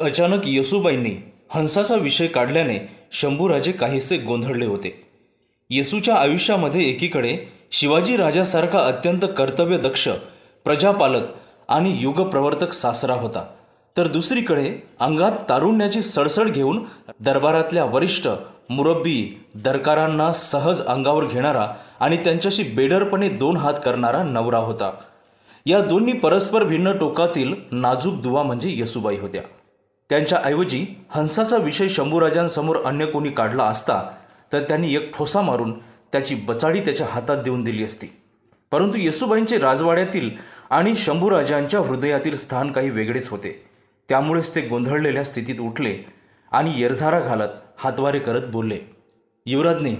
अचानक येसूबाईंनी हंसाचा विषय काढल्याने शंभूराजे काहीसे गोंधळले होते. येसूच्या आयुष्यामध्ये एकीकडे शिवाजी राजासारखा अत्यंत कर्तव्यदक्ष प्रजापालक आणि युगप्रवर्तक सासरा होता. तर दुसरीकडे अंगात तारुण्याची सडसड घेऊन दरबारातल्या वरिष्ठ मुरब्बी दरकारांना सहज अंगावर घेणारा आणि त्यांच्याशी बेडरपणे दोन हात करणारा नवरा होता. या दोन्ही परस्पर भिन्न टोकातील नाजूक दुवा म्हणजे येसुबाई होत्या. त्यांच्याऐवजी हंसाचा विषय शंभूराजांसमोर अन्य कोणी काढला असता तर त्यांनी एक ठोसा मारून त्याची बचाडी त्याच्या हातात देऊन दिली असती. परंतु येसुबाईंचे राजवाड्यातील आणि शंभूराजांच्या हृदयातील स्थान काही वेगळेच होते. त्यामुळेच ते गोंधळलेल्या स्थितीत उठले आणि येरझारा घालत हातवारे करत बोलले युवराजने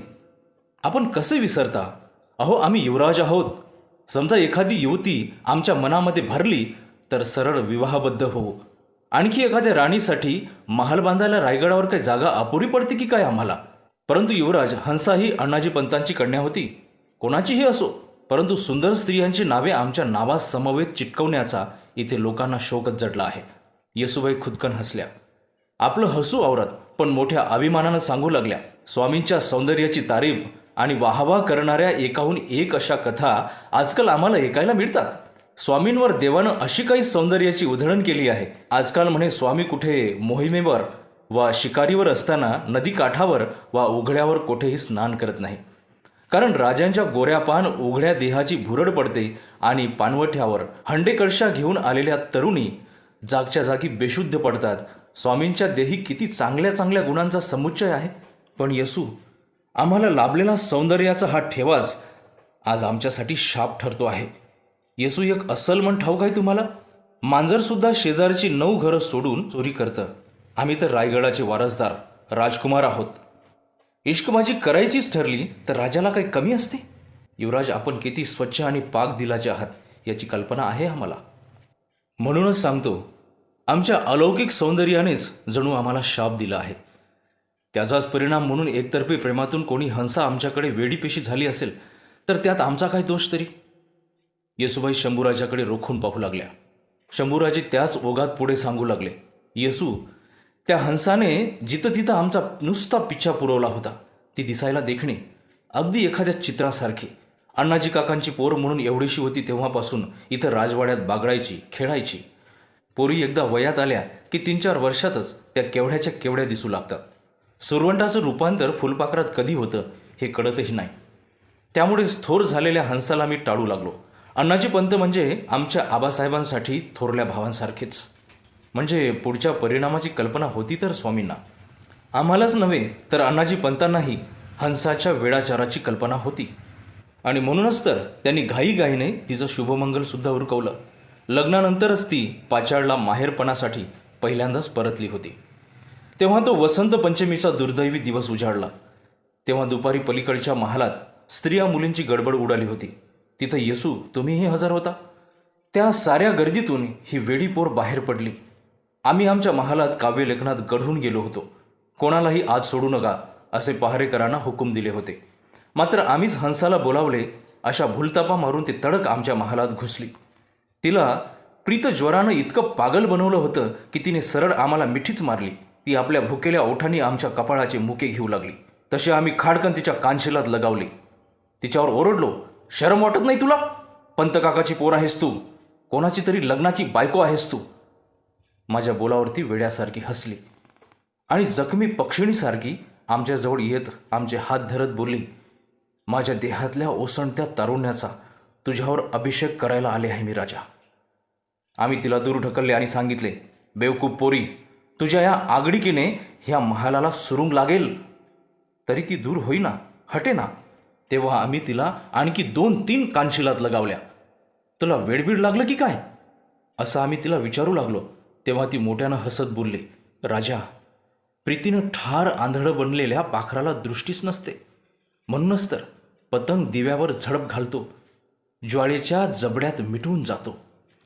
आपण कसे विसरता? अहो आम्ही युवराज आहोत. समजा एखादी युवती आमच्या मनामध्ये भरली तर सरळ विवाहबद्ध होऊ. आणखी एखाद्या राणीसाठी महाल बांधायला रायगडावर काही जागा अपुरी पडते की काय आम्हाला? परंतु युवराज हंसा ही अण्णाजी पंतांची कन्या होती. कोणाचीही असो परंतु सुंदर स्त्रियांची नावे आमच्या नावास समवेत चिटकवण्याचा इथे लोकांना शोकच जडला आहे. येसुबाई खुदकन हसल्या. आपलं हसू आवरत पण मोठ्या अभिमानानं सांगू लागल्या स्वामींच्या सौंदर्याची तारीफ आणि वाहवा करणाऱ्या एकाहून एक अशा कथा आजकाल आम्हाला ऐकायला मिळतात. स्वामींवर देवानं अशी काही सौंदर्याची उधळण केली आहे. आजकाल म्हणे स्वामी कुठे मोहिमेवर वा शिकारीवर असताना नदी काठावर वा उघड्यावर कुठेही स्नान करत नाही. कारण राजांच्या गोऱ्या पान उघड्या देहाची भुरड पडते आणि पानवठ्यावर हंडेकळशा घेऊन आलेल्या तरुणी जागच्या जागी बेशुद्ध पडतात. स्वामींच्या देही किती चांगल्या चांगल्या गुणांचा समुच्चय आहे. पण येसू आम्हाला लाभलेला सौंदर्याचा हा ठेवाच आज आमच्यासाठी शाप ठरतो आहे. येसू एक अस्सल मन ठाऊक आहे तुम्हाला? मांजरसुद्धा शेजारची नऊ घरं सोडून चोरी करतं. आम्ही तर रायगडाचे वारसदार राजकुमार आहोत. इश्कबाजी करायचीच ठरली तर राजाला काही कमी असते? युवराज आपण किती स्वच्छ आणि पाक दिलाचे आहात याची कल्पना आहे आम्हाला. म्हणूनच सांगतो आमच्या अलौकिक सौंदर्यानेच जणू आम्हाला शाप दिला आहे. त्याचाच परिणाम म्हणून एकतर्फी प्रेमातून कोणी हंसा आमच्याकडे वेडीपेशी झाली असेल तर त्यात आमचा काय दोष तरी? येसूबाई शंभूराजाकडे रोखून पाहू लागल्या. शंभूराजे त्याच ओघात पुढे सांगू लागले येसू त्या हंसाने जिथं तिथं आमचा नुसता पिच्छा पुरवला होता ती दिसायला देखणे. अगदी एखाद्या चित्रासारखी. अण्णाजी काकांची पोर म्हणून एवढीशी होती तेव्हापासून इथं राजवाड्यात बागडायची खेळायची. पोरी एकदा वयात आल्या की तीन चार वर्षातच त्या केवढ्याच्या केवढ्या दिसू लागतात. सुरवंटाचं रूपांतर फुलपाखरात कधी होतं हे कळतही नाही. त्यामुळेच थोर झालेल्या हंसाला मी टाळू लागलो. अण्णाजी पंत म्हणजे आमच्या आबासाहेबांसाठी थोरल्या भावांसारखेच. म्हणजे पुढच्या परिणामाची कल्पना होती तर स्वामींना. आम्हालाच नव्हे तर अण्णाजी पंतांनाही हंसाच्या वेळाचाराची कल्पना होती. आणि म्हणूनच तर त्यांनी घाईघाईने तिचं शुभमंगलसुद्धा उरकवलं. लग्नानंतरच ती पाचाडला माहेरपणासाठी पहिल्यांदाच परतली होती. तेव्हा तो वसंत पंचमीचा दुर्दैवी दिवस उजाडला. तेव्हा दुपारी पलीकडच्या महालात स्त्रिया मुलींची गडबड उडाली होती. तिथं येसू तुम्हीही हजर होता? त्या साऱ्या गर्दीतून ही वेडी पोर बाहेर पडली. आम्ही आमच्या महालात काव्यलेखनात गढून गेलो होतो. कोणालाही आज सोडू नका असे पहारेकरांना हुकूम दिले होते. मात्र आम्हीच हंसाला बोलावले अशा भूलतापा मारून ती तडक आमच्या महालात घुसली. तिला प्रीत ज्वरानं इतकं पागल बनवलं होतं की तिने सरळ आम्हाला मिठीच मारली. ती आपल्या भुकेल्या ओठांनी आमच्या कपाळाचे मुके घेऊ लागली. तसे आम्ही खाडकन तिच्या कानशिलात लगावली. तिच्यावर ओरडलो शरम वाटत नाही तुला? पंतकाकाची पोर आहेस तू. कोणाची तरी लग्नाची बायको आहेस तू. माझ्या बोलावरती वेड्यासारखी हसली. आणि जखमी पक्षिणीसारखी आमच्याजवळ येत आमचे हात धरत बोलली माझ्या देहातल्या ओसंडत्या तारुण्याचा तुझ्यावर अभिषेक करायला आले आहे मी राजा. आम्ही तिला दूर ढकलले आणि सांगितले बेवकूप पोरी तुझ्या या आगडीकीने ह्या महालाला सुरुंग लागेल. तरी ती दूर होईना हटे ना तेव्हा आम्ही तिला आणखी दोन तीन कानशिलात लगावल्या. तुला वेडबीड लागलं की काय? असं आम्ही तिला विचारू लागलो. तेव्हा ती मोठ्यानं हसत बोलली राजा प्रीतीनं ठार आंधळं बनलेल्या पाखराला दृष्टीच नसते. म्हणूनच तर पतंग दिव्यावर झडप घालतो. ज्वाळेच्या जबड्यात मिटून जातो.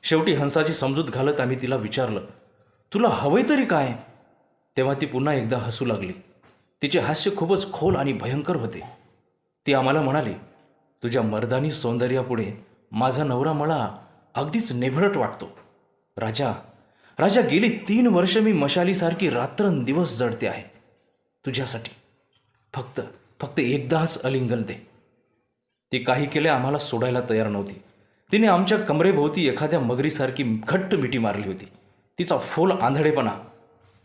शेवटी हंसाची समजूत घालत आम्ही तिला विचारलं तुला हवंय तरी काय? तेव्हा ती पुन्हा एकदा हसू लागली. तिचे हास्य खूपच खोल आणि भयंकर होते. ती आम्हाला म्हणाली तुझ्या मर्दानी सौंदर्यापुढे माझा नवरा मला अगदीच नेभरट वाटतो. राजा राजा गेली तीन वर्ष मी मशालीसारखी रात्रंदिवस जडते आहे. तुझ्यासाठी फक्त फक्त एकदाच अलिंगन दे. ती काही केले आम्हाला सोडायला तयार नव्हती. तिने आमच्या कमरेभोवती एखाद्या मगरीसारखी घट्ट मिठी मारली होती. तिचा फोल आंधळेपणा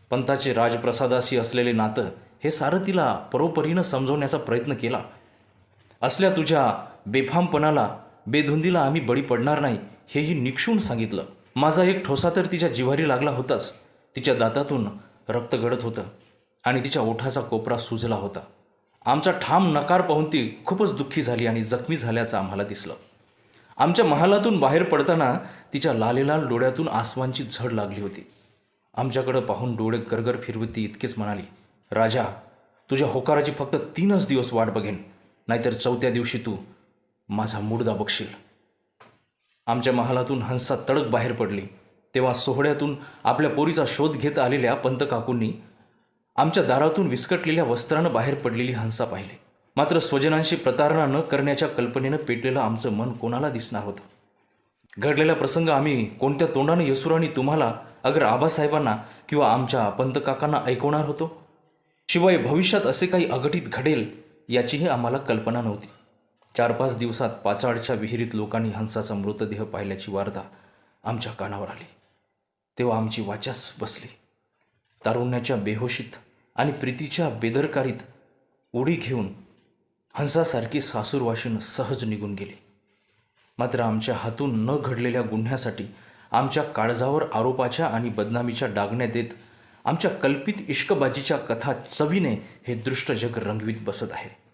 पंताचे राजप्रसादाशी असलेले नातं हे सारं तिला परोपरीनं समजवण्याचा प्रयत्न केला. असल्या तुझ्या बेफामपणाला बेधुंदीला आम्ही बळी पडणार नाही हेही निक्षून सांगितलं. माझा एक ठोसा तर तिच्या जिव्हारी लागला होताच. तिच्या दातातून रक्त गळत होतं आणि तिच्या ओठाचा कोपरा सुजला होता. आमचा ठाम नकार पाहून ती खूपच दुःखी झाली आणि जखमी झाल्याचं आम्हाला दिसलं. आमच्या महालातून बाहेर पडताना तिच्या लालेलाल डोळ्यातून आसमानची झड लागली होती. आमच्याकडं पाहून डोळे गरगर फिरवती ती इतकेच म्हणाली राजा तुझ्या होकाराची फक्त तीनच दिवस वाट बघेन. नाहीतर चौथ्या दिवशी तू माझा मुडदा बघशील. आमच्या महालातून हंसा तडक बाहेर पडली. तेव्हा सोहळ्यातून आपल्या पोरीचा शोध घेत आलेल्या पंतकाकूंनी आमच्या दारातून विस्कटलेल्या वस्त्रानं बाहेर पडलेली हंसा पाहिले. मात्र स्वजनांशी प्रतारणा न करण्याच्या कल्पनेनं पेटलेलं आमचं मन कोणाला दिसणार होतं? घडलेला प्रसंग आम्ही कोणत्या तोंडानं येसुरांनी तुम्हाला अगर आबासाहेबांना किंवा आमच्या पंतकाकांना ऐकवणार होतो? शिवाय भविष्यात असे काही अघटित घडेल याचीही आम्हाला कल्पना नव्हती. चार पाच दिवसात पाचाडच्या विहिरीत लोकांनी हंसाचा मृतदेह पाहिल्याची वार्ता आमच्या कानावर आली. तेव्हा आमची वाचाच बसली. तारुण्याच्या बेहोशीत आणि प्रीतीच्या बेदरकारीत उडी घेऊन हंसासारखी सासूरवाशीन सहज निघून गेली. मात्र आमच्या हातून न घडलेल्या गुन्ह्यासाठी आमच्या काळजावर आरोपाच्या आणि बदनामीच्या डागण्या देत आमच्या कल्पित इश्कबाजीच्या कथा चवीने हे दृष्ट जग रंगवीत बसत आहे.